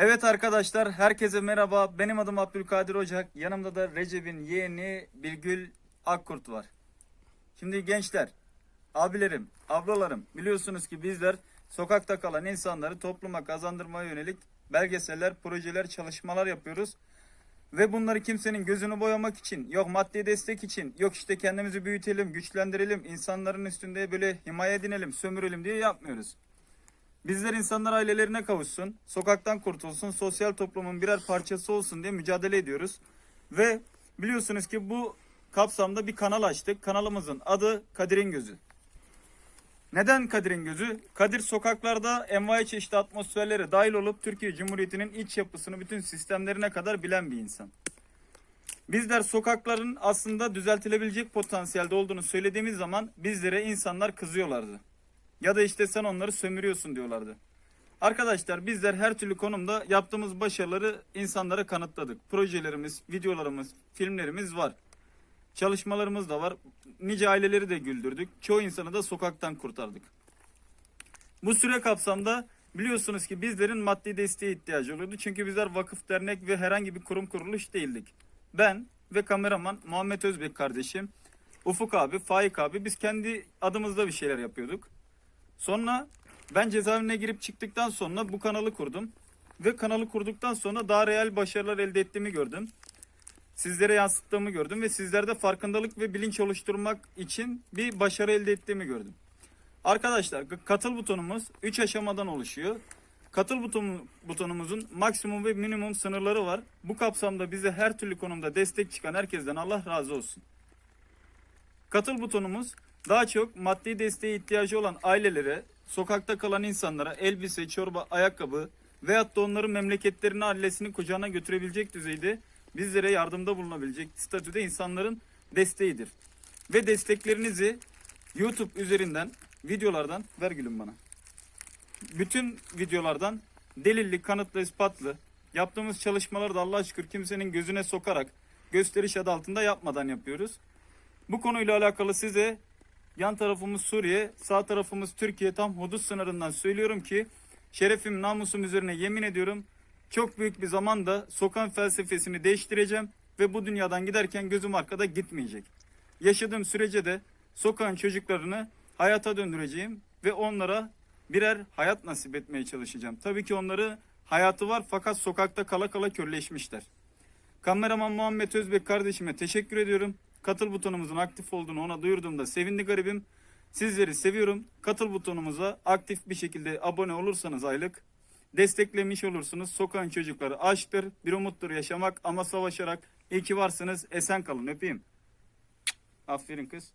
Evet arkadaşlar, herkese merhaba. Benim adım Abdülkadir Ocak. Yanımda da Recep'in yeğeni Bilgül Akkurt var. Şimdi gençler, abilerim, ablalarım biliyorsunuz ki bizler sokakta kalan insanları topluma kazandırmaya yönelik belgeseller, projeler, çalışmalar yapıyoruz. Ve bunları kimsenin gözünü boyamak için, yok maddi destek için, yok işte kendimizi büyütelim, güçlendirelim, insanların üstünde böyle himaye edinelim, sömürelim diye yapmıyoruz. Bizler insanlar ailelerine kavuşsun, sokaktan kurtulsun, sosyal toplumun birer parçası olsun diye mücadele ediyoruz. Ve biliyorsunuz ki bu kapsamda bir kanal açtık. Kanalımızın adı Kadir'in Gözü. Neden Kadir'in Gözü? Kadir sokaklarda envai çeşitli atmosferlere dahil olup Türkiye Cumhuriyeti'nin iç yapısını bütün sistemlerine kadar bilen bir insan. Bizler sokakların aslında düzeltilebilecek potansiyelde olduğunu söylediğimiz zaman bizlere insanlar kızıyorlardı. Ya da işte sen onları sömürüyorsun diyorlardı. Arkadaşlar bizler her türlü konumda yaptığımız başarıları insanlara kanıtladık. Projelerimiz, videolarımız, filmlerimiz var. Çalışmalarımız da var. Nice aileleri de güldürdük. Çoğu insanı da sokaktan kurtardık. Bu süre kapsamda biliyorsunuz ki bizlerin maddi desteğe ihtiyacı oluyordu. Çünkü bizler vakıf, dernek ve herhangi bir kurum kuruluş değildik. Ben ve kameraman Muhammed Özbek kardeşim, Ufuk abi, Faik abi biz kendi adımızda bir şeyler yapıyorduk. Sonra ben cezaevine girip çıktıktan sonra bu kanalı kurdum. Ve kanalı kurduktan sonra daha real başarılar elde ettiğimi gördüm. Sizlere yansıttığımı gördüm ve sizlerde farkındalık ve bilinç oluşturmak için bir başarı elde ettiğimi gördüm. Arkadaşlar katıl butonumuz 3 aşamadan oluşuyor. Katıl butonu, butonumuzun maksimum ve minimum sınırları var. Bu kapsamda bize her türlü konumda destek çıkan herkesten Allah razı olsun. Katıl butonumuz daha çok maddi desteğe ihtiyacı olan ailelere, sokakta kalan insanlara elbise, çorba, ayakkabı veyahut da onların memleketlerini ailesini kucağına götürebilecek düzeyde bizlere yardımda bulunabilecek statüde insanların desteğidir. Ve desteklerinizi YouTube üzerinden, videolardan, ver gülüm bana. Bütün videolardan delilli, kanıtlı, ispatlı yaptığımız çalışmaları da Allah'a şükür kimsenin gözüne sokarak gösteriş adı altında yapmadan yapıyoruz. Bu konuyla alakalı size yan tarafımız Suriye, sağ tarafımız Türkiye tam hudut sınırından söylüyorum ki şerefim namusum üzerine yemin ediyorum çok büyük bir zamanda sokağın felsefesini değiştireceğim ve bu dünyadan giderken gözüm arkada gitmeyecek. Yaşadığım sürece de sokağın çocuklarını hayata döndüreceğim ve onlara birer hayat nasip etmeye çalışacağım. Tabii ki onları hayatı var fakat sokakta kala kala körleşmişler. Kameraman Muhammed Özbek kardeşime teşekkür ediyorum. Katıl butonumuzun aktif olduğunu ona duyurduğumda sevindi garibim. Sizleri seviyorum. Katıl butonumuza aktif bir şekilde abone olursanız aylık desteklemiş olursunuz. Sokağın çocukları açtır, bir umuttur yaşamak ama savaşarak. İyi ki varsınız. Esen kalın. Öpeyim. Aferin kız.